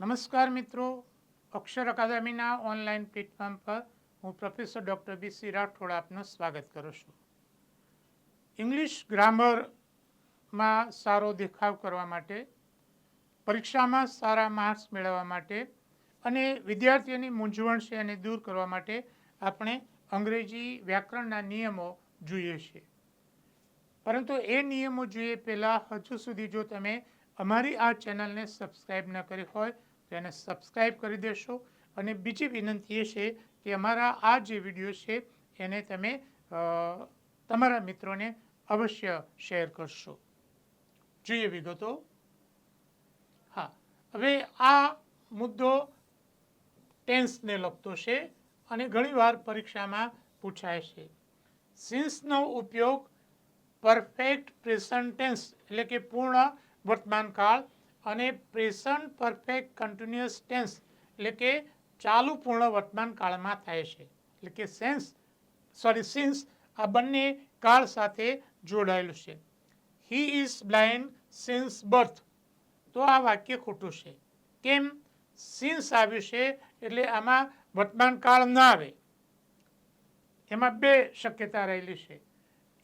નમસ્કાર મિત્રો. અક્ષર અકાદમીના online platform પર હું professor doctor B C Rathod આપનું સ્વાગત કરું છું. ઇંગ્લિશ ગ્રામરમાં સારો દેખાવ કરવા માટે, પરીક્ષામાં સારા માર્ક્સ મેળવવા માટે અને વિદ્યાર્થીઓની મૂંઝવણ છે એને દૂર કરવા માટે આપણે અંગ્રેજી વ્યાકરણના નિયમો જોઈએ છે પરંતુ એ નિયમો જોઈએ પહેલાં હજુ સુધી જો તમે અમારી આ ચેનલને સબસ્ક્રાઈબ ન કરી હોય તો સબસ્ક્રાઈબ કરી દેશો. અને બીજી વિનંતી એ છે કે અમારા આ જે વીડિયો છે, એને તમે તમારા મિત્રોને અવશ્ય શેર કરશો. જોઈએ વિગતો. હા, હવે આ મુદ્દો ટેન્સને લગતો છે અને ઘણીવાર પરીક્ષામાં પૂછાય છે. સિન્સનો ઉપયોગ પરફેક્ટ પ્રેઝન્ટ ટેન્સ એટલે કે પૂર્ણ વર્તમાન કાળ અને પ્રેઝન્ટ પરફેક્ટ કન્ટિન્યુઅસ ટેન્સ એટલે કે ચાલુ પૂર્ણ વર્તમાન કાળમાં થાય છે. એટલે કે સેન્સ સોરી સિન્સ આ બંને કાળ સાથે જોડાયેલું છે. He is blind since birth તો આ વાક્ય ખોટું છે. કેમ? સિન્સ આવ્યું છે એટલે આમાં વર્તમાન કાળ ના આવે. એમાં બે શક્યતા રહેલી છે.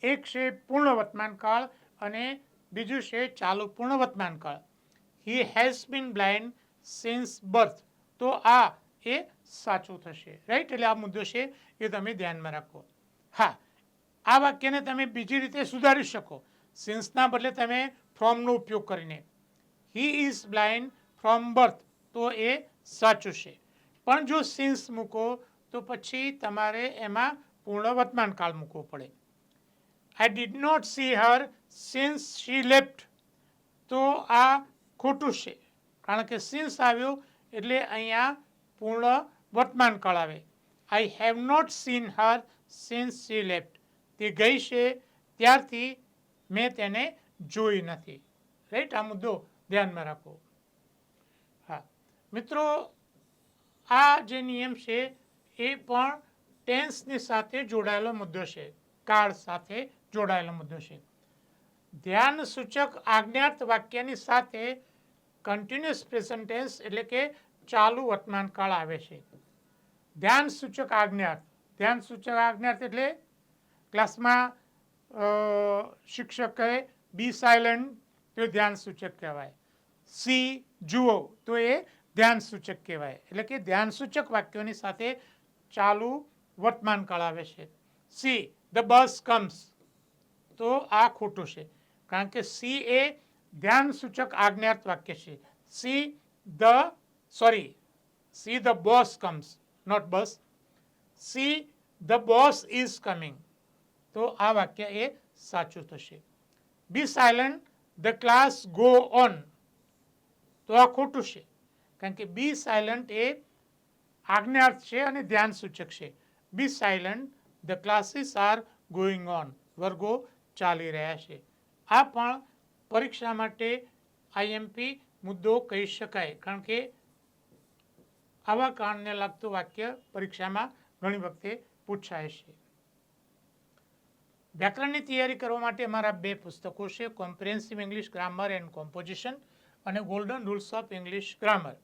એક છે પૂર્ણ વર્તમાન કાળ અને બીજું છે ચાલુ પૂર્ણ વર્તમાન કાળ. He has been blind since birth તો આ એ સાચું થશે. રાઈટ એટલે આ મુદ્દો છે એ તમે ધ્યાનમાં રાખો. હા, આ વાક્યને તમે બીજી રીતે સુધારી શકો. સિન્સના બદલે તમે ફ્રોમનો ઉપયોગ કરીને. He is blind from birth તો એ સાચું છે. પણ જો સિન્સ મૂકો, તો પછી તમારે એમાં પૂર્ણ વર્તમાન કાળ મૂકવો પડે. I did not see her since she left તો આ ખોટું છે. કારણ કે સિન્સ આવ્યો એટલે અહીંયા પૂર્ણ વર્તમાન કાળ આવે. I have not seen her since she left તે ગઈ છે, ત્યારથી મેં તેને જોઈ નથી. રાઈટ આ મુદ્દો ધ્યાનમાં રાખો. હા. મિત્રો, આ જે નિયમ છે, એ પણ ટેન્સની સાથે જોડાયેલો મુદ્દો છે. કાળ સાથે જોડાયેલો મુદ્દો છે. ધ્યાન સૂચક આજ્ઞાર્થ વાક્યની સાથે કન્ટિન્યુઅસ પ્રેઝન્ટ ટેન્સ એટલે કે ચાલુ વર્તમાન કાળ આવે છે. ધ્યાન સૂચક આજ્ઞાર્થ. ધ્યાન સૂચક આજ્ઞાર્થ એટલે ક્લાસમાં શિક્ષક કહે બી સાયલન્ટ તો ધ્યાન સૂચક કહેવાય. સી જુઓ, તો એ ધ્યાન સૂચક કહેવાય. એટલે કે ધ્યાન સૂચક વાક્યોની સાથે ચાલુ વર્તમાન કાળ આવે છે. સી ધ બસ કમ્સ તો આ ખોટું છે. કારણ કે સી એ ધ્યાન સૂચક આજ્ઞાર્થ વાક્ય છે. See the sorry see the boss comes not bus see the boss is coming તો આ વાક્ય એ સાચું થશે. Be silent the class go on તો આ ખોટું છે. કારણ કે બી સાયલન્ટ એ આજ્ઞાર્થ છે અને ધ્યાન સૂચક છે. Be silent the classes are going on વર્ગો ચાલી રહ્યા છે. આ પણ પરીક્ષા માટે આઈએમપી મુદ્દો કહી શકાય. કારણ કે આવા કારણને લાગતું વાક્ય પરીક્ષામાં ઘણી વખતે પૂછાય છે. વ્યાકરણની તૈયારી કરવા માટે મારા બે પુસ્તકો છે comprehensive English grammar and composition અને golden rules of English grammar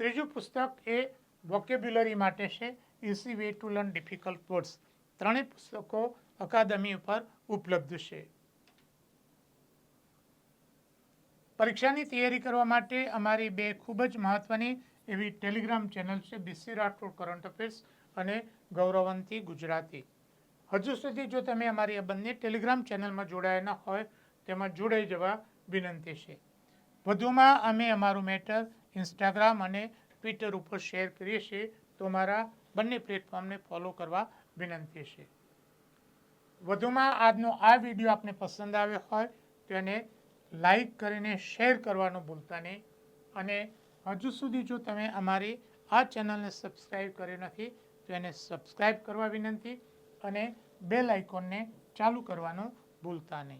ત્રીજું પુસ્તક એ વોકેબ્યુલરી માટે છે easy way to learn difficult words ત્રણેય પુસ્તકો અકાદમી ઉપર ઉપલબ્ધ છે. પરીક્ષાની તૈયારી કરવા માટે અમારી બે ખૂબ જ મહત્ત્વની એવી ટેલિગ્રામ ચેનલ છે બીસી રાઠોડ કરંટ અફેર્સ અને ગૌરવંતી ગુજરાતી. હજુ સુધી જો તમે અમારી આ બંને ટેલિગ્રામ ચેનલમાં જોડાયા ન હોય, તેમાં જોડાઈ જવા વિનંતી છે. વધુમાં અમે અમારું મેટર ઇન્સ્ટાગ્રામ અને ટ્વિટર ઉપર શેર કરીએ છીએ, તો અમારા બંને પ્લેટફોર્મને ફોલો કરવા વિનંતી છે. વધુમાં આજનો આ વીડિયો આપને પસંદ આવ્યો હોય, તો એને લાઈક કરીને શેર કરવાનું ભૂલતા નહીં. અને હજુ સુધી જો તમે અમારી આ ચેનલને સબસ્ક્રાઈબ કરી નથી, તો એને સબસ્ક્રાઈબ કરવા વિનંતી અને બેલ આઇકોનને ચાલુ કરવાનું ભૂલતા નહીં.